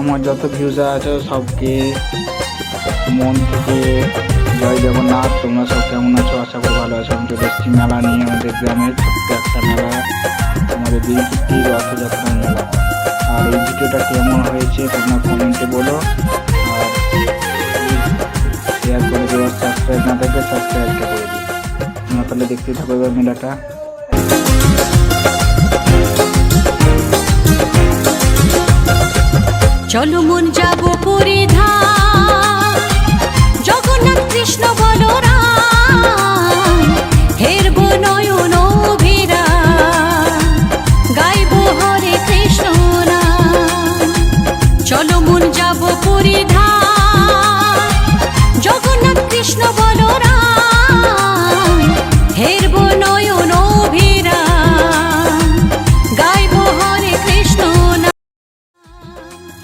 আমার যত ভিউজ আছে সবকে মন থেকে জয় জগন্নাথ। তোমরা সব কেমন আছো? আশা করি ভালো আছো। আমি চলে এসেছি মেলা নিয়ে আমাদের গ্রামের ছোট্ট একটা মেলা। আমাদের বীরকীর্তি রথযাত্রা মেলা। আর এই ভিডিওটা কেমন হয়েছে তোমরা কমেন্টে বলো। আর শেয়ার করে দেওয়ার সাবস্ক্রাইব না থাকলে সাবস্ক্রাইবটা করে দিই তোমরা তাহলে দেখতে থাকো এবার মেলাটা। চলো মন যাব